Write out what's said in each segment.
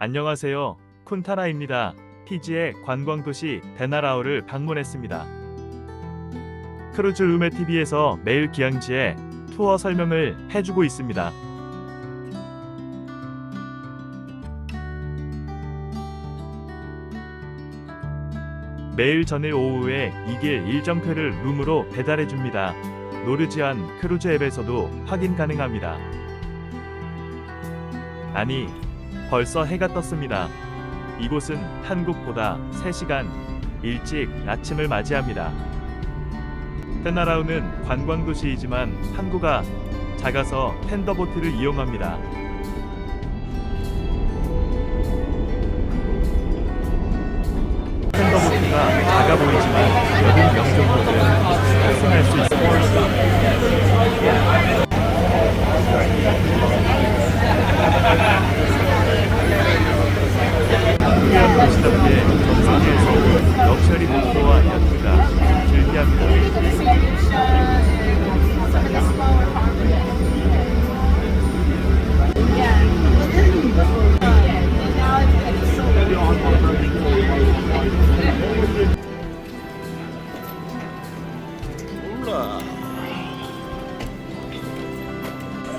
안녕하세요. 쿤타라입니다. 피지의 관광도시 베나라오를 방문했습니다. 크루즈 루메 TV에서 매일 기항지에 투어 설명을 해주고 있습니다. 매일 전일 오후에 이 길 일정표를 룸으로 배달해 줍니다. 노르지안 크루즈 앱에서도 확인 가능합니다. 아니, 벌써 해가 떴습니다. 이곳은 한국보다 3시간 일찍 아침을 맞이합니다. 페나라우는 관광 도시이지만 항구가 작아서 팬더보트를 이용합니다. 팬더보트가 작아 보이지만 여름 명절로는 탑승할 수 있습니다. 도시답게 정상에서 럭셔리 목표와 연주가 즐기합니다.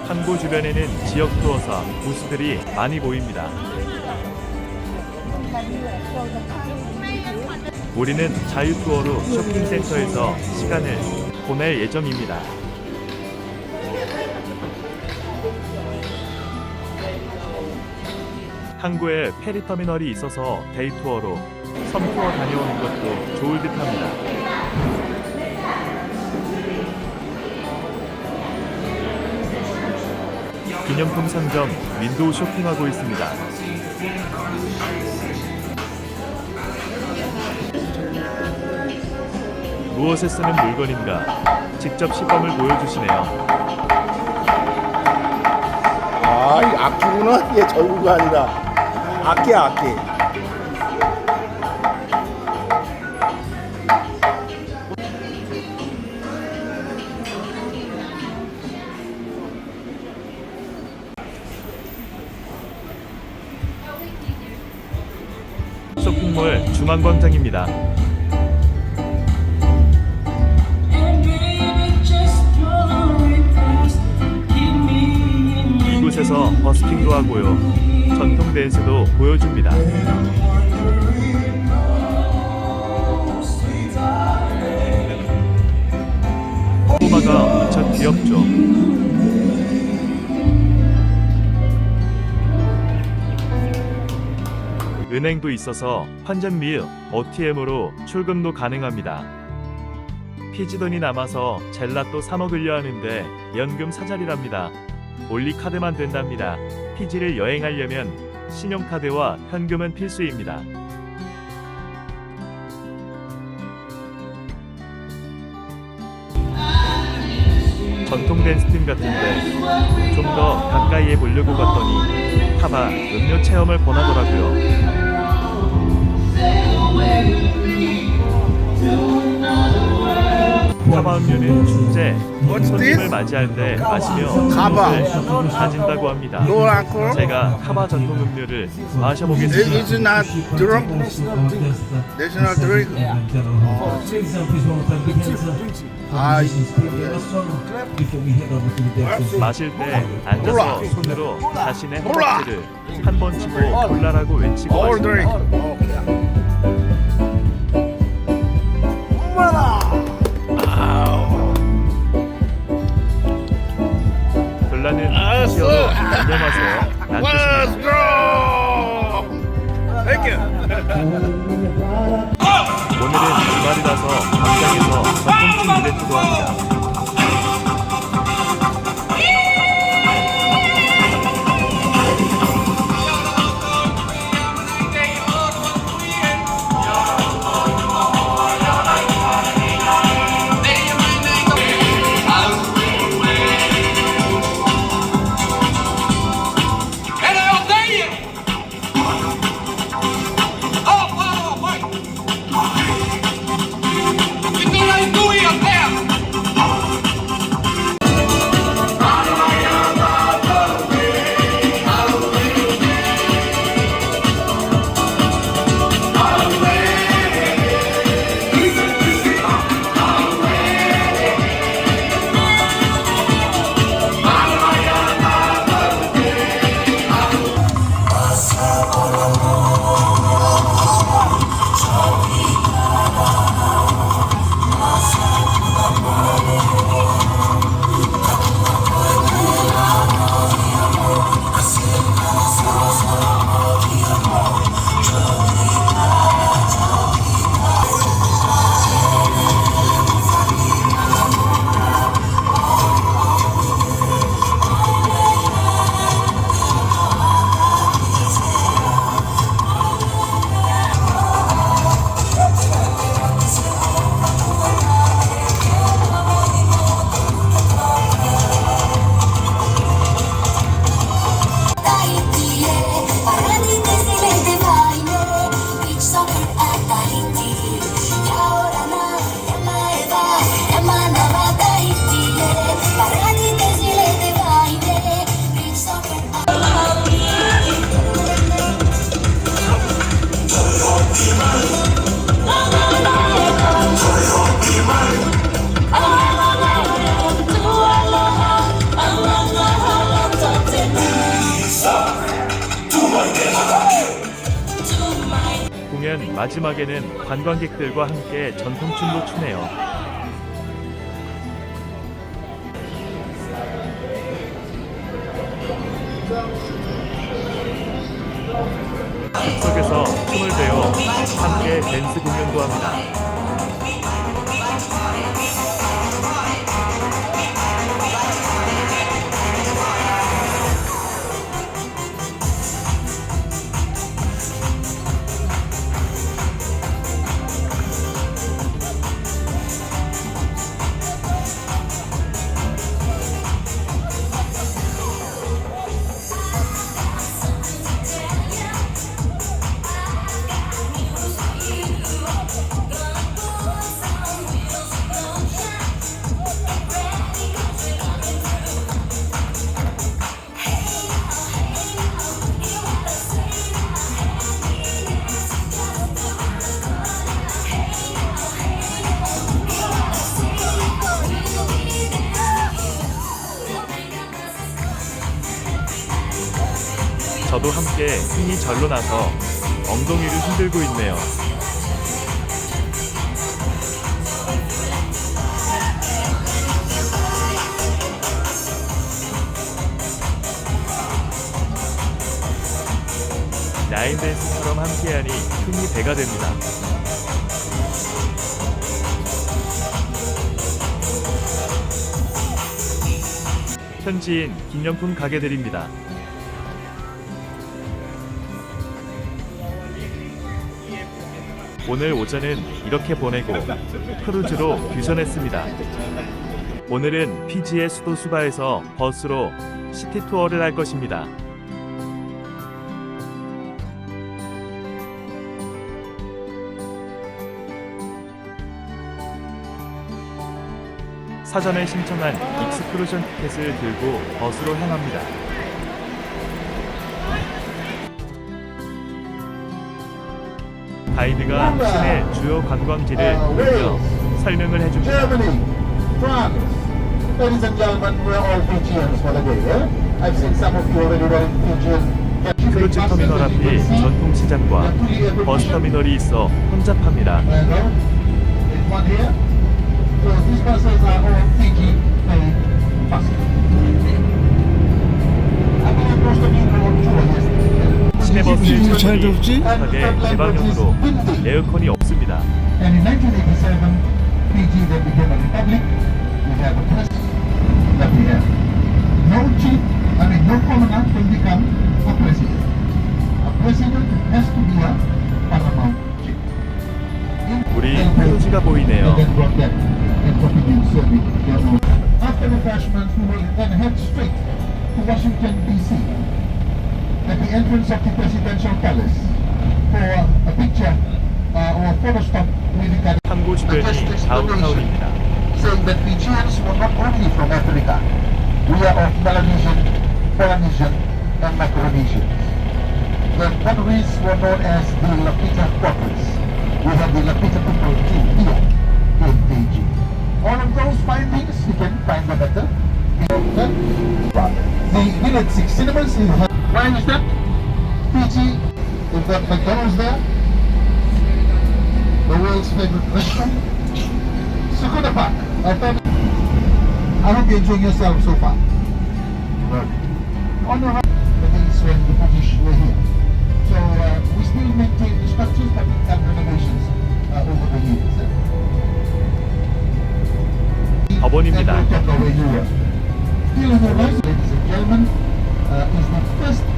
항구 주변에는 지역 투어사 부스들이 많이 보입니다. 우리는 자유 투어로 쇼핑센터에서 시간을 보낼 예정입니다. 항구에 페리터미널이 있어서 데이 투어로 섬 투어 다녀오는 것도 좋을 듯합니다. 기념품 상점 윈도우 쇼핑하고 있습니다. 무엇에 쓰는 물건인가 직접 시범을 보여주시네요. 아, 이 악기구나? 이게 절구가 아니라 악기야, 악기. 쇼핑몰 중앙광장입니다. 곳에서 버스킹도 하고요. 전통 댄스도 보여줍니다. 꼬마가 무척 귀엽죠. 은행도 있어서 환전 및 OTM으로 출금도 가능합니다. 피지 돈이 남아서 젤라또 사 먹으려 하는데 연금 사자리랍니다. 올리 카드만 된답니다. 피지를 여행하려면 신용카드와 현금은 필수입니다. 전통 댄스 팀 같은데 좀 더 가까이에 보려고 갔더니 타바 음료 체험을 권하더라고요. 음료는 축제 손님을 맞이할 때 마시며 가바. 기분을 가진다고 합니다. No alcohol? 제가 타바 전통 음료를 It 마셔보겠습니다. is not drunk. National drink. 아, 마실 때 앉아서 손으로 자신의. 허벅지를 한 번 치고 콜라라고 외치고 all 마십니다. drink. 별 안녕하세요. you. 오늘은 주말이라서 광장에서 전통춤 이벤트도 합니다. 마지막에는 관광객들과 함께 전통춤도 추네요. 속에서 춤을 배워 함께 댄스 공연도 합니다. 함께 힘이 절로 나서 엉덩이를 흔들고 있네요. 라인댄스처럼 함께하니 힘이 배가 됩니다. 현지인 기념품 가게들입니다. 오늘 오전은 이렇게 보내고 크루즈로 귀전했습니다. 오늘은 피지의 수도 수바에서 버스로 시티 투어를 할 것입니다. 사전에 신청한 익스크루전 티켓을 들고 버스로 향합니다. 가이드가 시내 주요 관광지를 돌며 설명을 해줍니다. Germany, France. Ladies and gentlemen, we're all Fijians for the day, yeah? I've seen some of you already wearing Fijian. 크루즈 터미널 앞이 전통 시장과 버스 터미널이 있어 혼잡합니다. 시내 버스 잘 전선이 덥지? 급하게 개방형으로 에어컨이 없습니다. And in 1987, Fiji then became a republic. We have a president that we have. No chief, I mean, no commoner can become a president. A president has to be a paramount chief. 우리 크루즈가 보이네요. After refreshments, we will then head straight to Washington, D.C. entrance of the presidential palace for a picture uh, or a photo stop with the statistics donation, saying that Fijians were not only from Africa, we are of Melanesian, Polynesian, and Micronesian. The countries were known as the Lapita Quadrants. We have the Lapita people too here in Fiji. All of those findings, you can find them at the, village 6 Cinemas. Why is that? Fiji, we've got McDonald's there, the world's favorite restaurant. Sakura Park. I thought. I hope you're enjoying yourself so far. Good. On your right, the days when the British were here. So uh, we still maintain the structures, but we've done renovations uh, over the years. 법원입니다. And we'll talk where you were. Still on your right, ladies and gentlemen, uh, is the first swimming 국립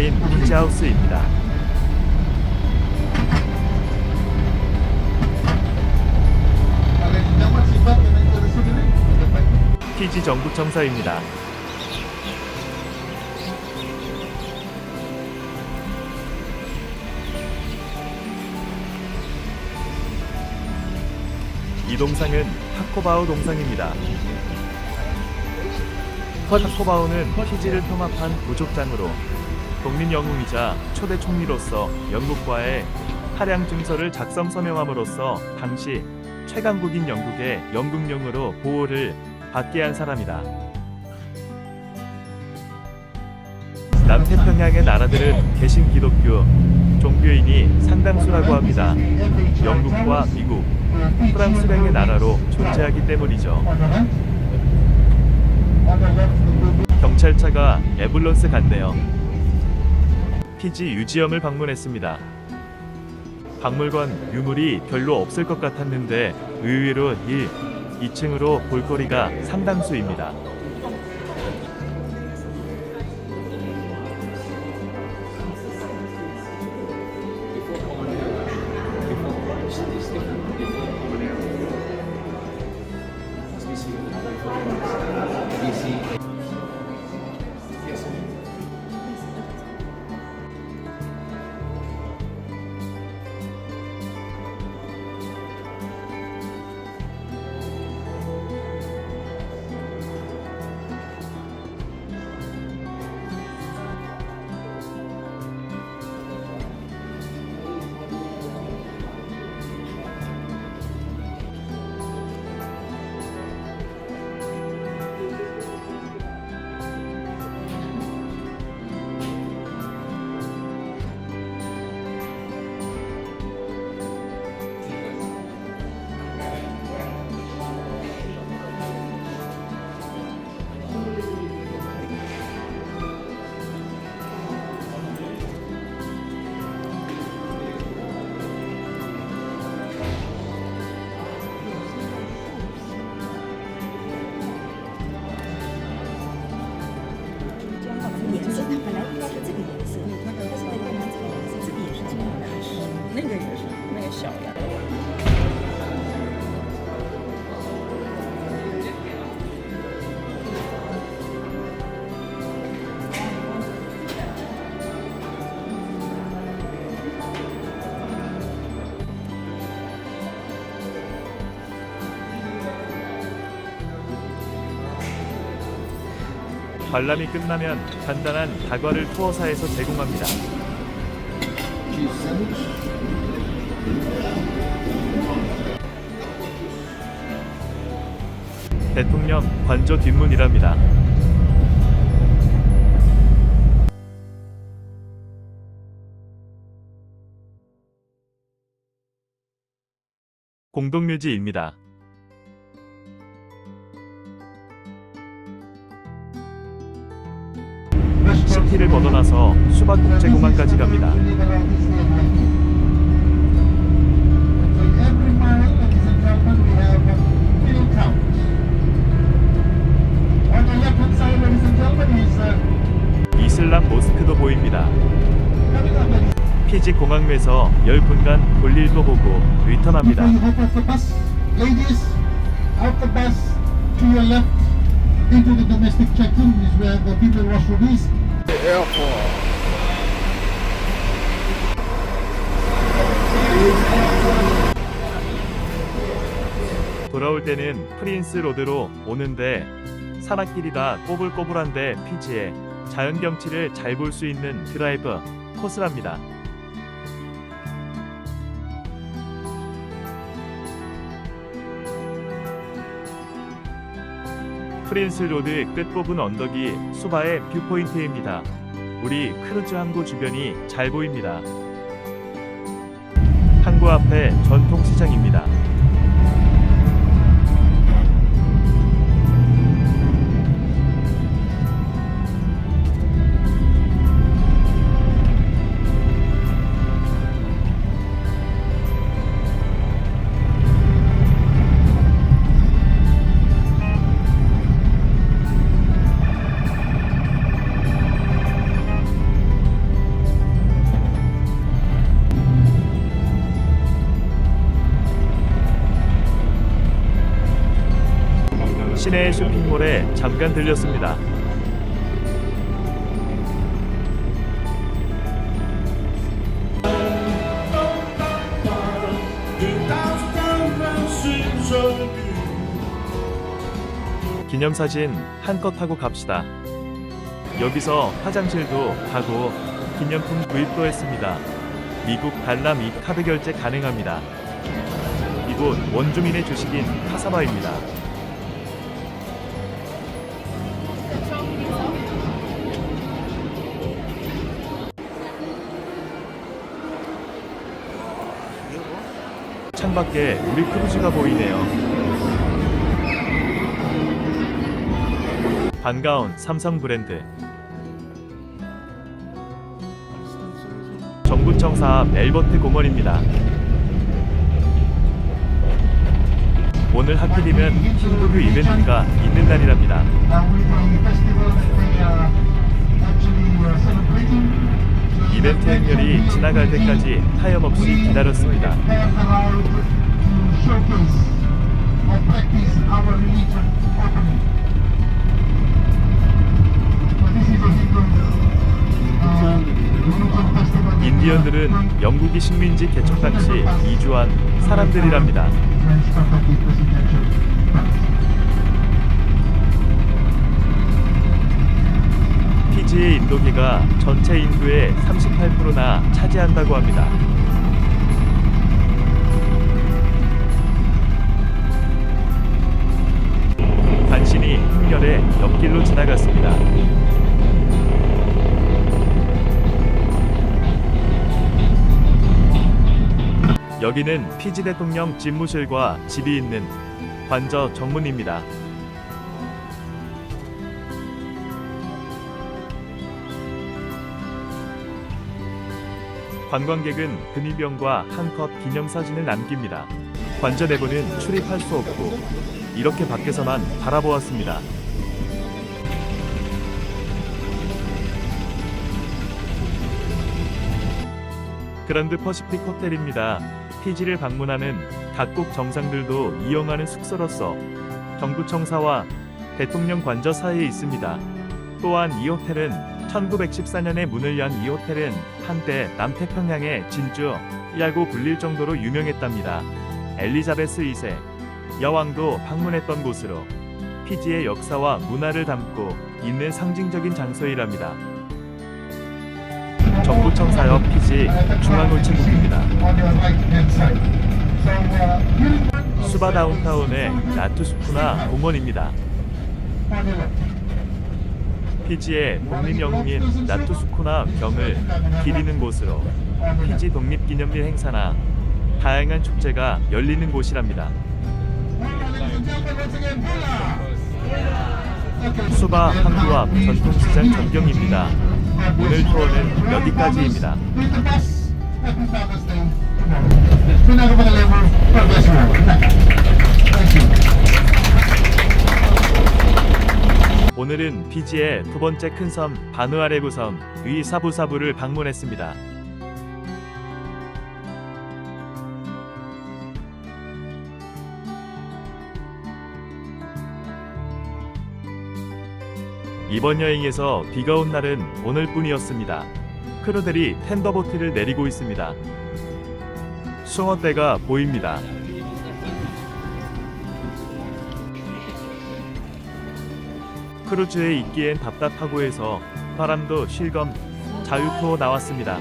and enjoy 피지 정부 청사입니다. 이 동상은 타코바오 동상입니다. 타코바오는 피지를 통합한 부족장으로 독립 영웅이자 초대 총리로서 영국과의 하량 증서를 작성 서명함으로써 당시 최강국인 영국의 영국령으로 보호를 받게 한 사람이다. 남태평양의 나라들은 개신 기독교 종교인이 상당수라고 합니다. 영국과 미국, 프랑스 등의 나라로 존재하기 때문이죠. 경찰차가 에블런스 갔네요. 피지 유지엄을 방문했습니다. 박물관 유물이 별로 없을 것 같았는데 의외로 1, 2층으로 볼거리가 상당수입니다. 관람이 끝나면 간단한 다과를 투어사에서 제공합니다. 대통령 관저 뒷문이랍니다. 공동묘지입니다. 시티를 벗어나서 수박 국제공항까지 갑니다. Uh, 이슬람 모스크도 보입니다. 피지 공항에서 10분간 볼일도 보고 리턴합니다. 돌아올 때는 프린스 로드로 오는데 산악길이다 꼬불꼬불한데 피지에 자연 경치를 잘 볼 수 있는 드라이브 코스랍니다. 프린스 로드 끝부분 언덕이 수바의 뷰포인트입니다. 우리 크루즈 항구 주변이 잘 보입니다. 항구 앞에 전통시장입니다. 시내 쇼핑몰에 잠깐 들렸습니다. 기념사진 한껏 하고 갑시다. 여기서 화장실도 가고 기념품 구입도 했습니다. 미국 달러 및 카드 결제 가능합니다. 이곳 원주민의 주식인 카사바입니다. 창밖에 우리 크루즈가 보이네요. 반가운 삼성 브랜드. 정부청사 앞 엘버트 공원입니다. 오늘 하필이면 흰도교 이벤트가 있는 날이랍니다. Uh, uh. 이벤트 행렬이 지나갈 때까지 하염없이 기다렸습니다. Uh. 인디언들은 영국이 식민지 개척 당시 이주한 사람들이랍니다. 피지의 인도계가 전체 인구의 38%나 차지한다고 합니다. 간신히 흥렬에 옆길로 지나갔습니다. 여기는 피지 대통령 집무실과 집이 있는 관저 정문입니다. 관광객은 근위병과 한컷 기념사진을 남깁니다. 관저 내부는 출입할 수 없고 이렇게 밖에서만 바라보았습니다. 그란드 퍼시픽 호텔입니다. 피지를 방문하는 각국 정상들도 이용하는 숙소로서 정부청사와 대통령 관저 사이에 있습니다. 또한 이 호텔은 1914년에 문을 연 이 호텔은 한때 남태평양의 진주야고 불릴 정도로 유명했답니다. 엘리자베스 2세 여왕도 방문했던 곳으로 피지의 역사와 문화를 담고 있는 상징적인 장소이랍니다. 정부청사 옆 피지 중앙우체국입니다. 수바 다운타운의 나투스푸나 공원입니다. 피지의 독립영웅 인 나투스쿠나 경을 기리는 곳으로 피지 독립기념일 행사나 다양한 축제가 열리는 곳이랍니다. 수바 항구 앞 전통시장 전경입니다. 오늘 투어는 여기까지입니다. 오늘은 피지의 두 번째 큰 섬 바누아레구 섬 위사부사부를 방문했습니다. 이번 여행에서 비가 온 날은 오늘뿐이었습니다. 크루들이 텐더보트를 내리고 있습니다. 숭어대가 보입니다. 크루즈에 있기엔 답답하고 해서 바람도 실검 자유투어 나왔습니다.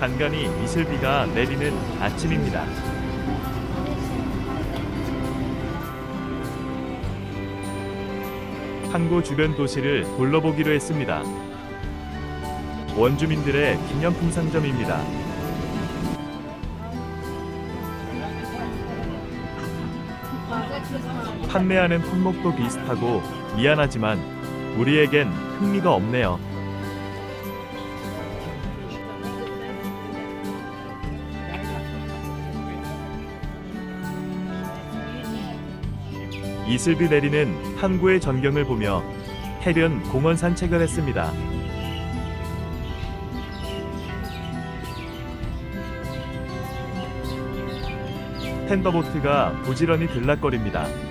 간간히 이슬비가 내리는 아침입니다. 항구 주변 도시를 둘러보기로 했습니다. 원주민들의 기념품 상점입니다. 판매하는 품목도 비슷하고 미안하지만 우리에겐 흥미가 없네요. 이슬비 내리는 항구의 전경을 보며 해변 공원 산책을 했습니다. 텐더보트가 부지런히 들락거립니다.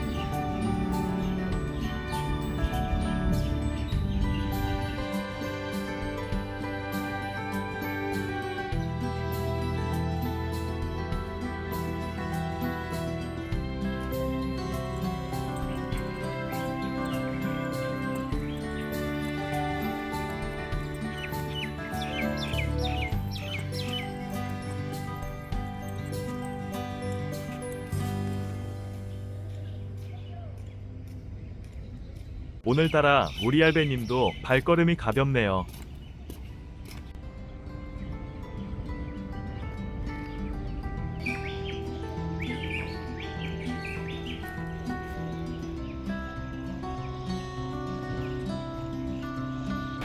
오늘따라 우리 알베님도 발걸음이 가볍네요.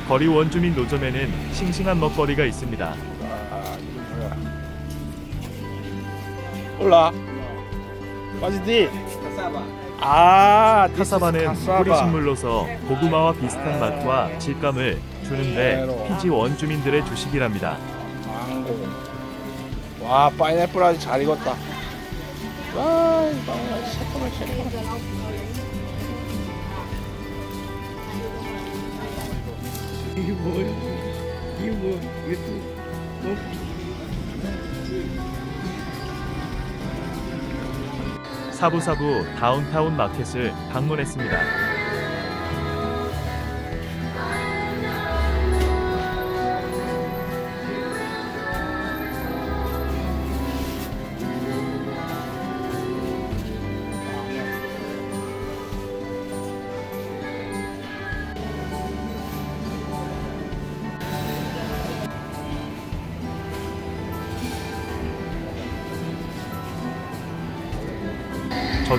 거리 원주민 노점에는 싱싱한 먹거리가 있습니다. 뭐야? 올라. 빠지디. 아, 카사바는 카사바. 뿌리 식물 로서 고구마와 비슷한 맛과 질감을 주는데 피지 원주민들의 주식이랍니다. 망고. 와, 파인애플 아주 잘 익었다. 와, 이거 새콤해, 새콤해. 이게 뭐야? 이게 뭐? 이게 또 뭐? 사부사부 다운타운 마켓을 방문했습니다.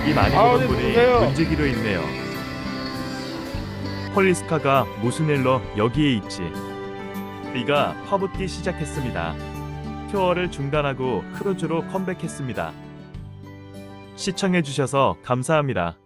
저기 많이 아, 네, 분이 누구세요? 문지기로 있네요. 폴리스카가 무슨 일로 여기에 있지? 비가 퍼붓기 시작했습니다. 투어를 중단하고 크루즈로 컴백했습니다. 시청해주셔서 감사합니다.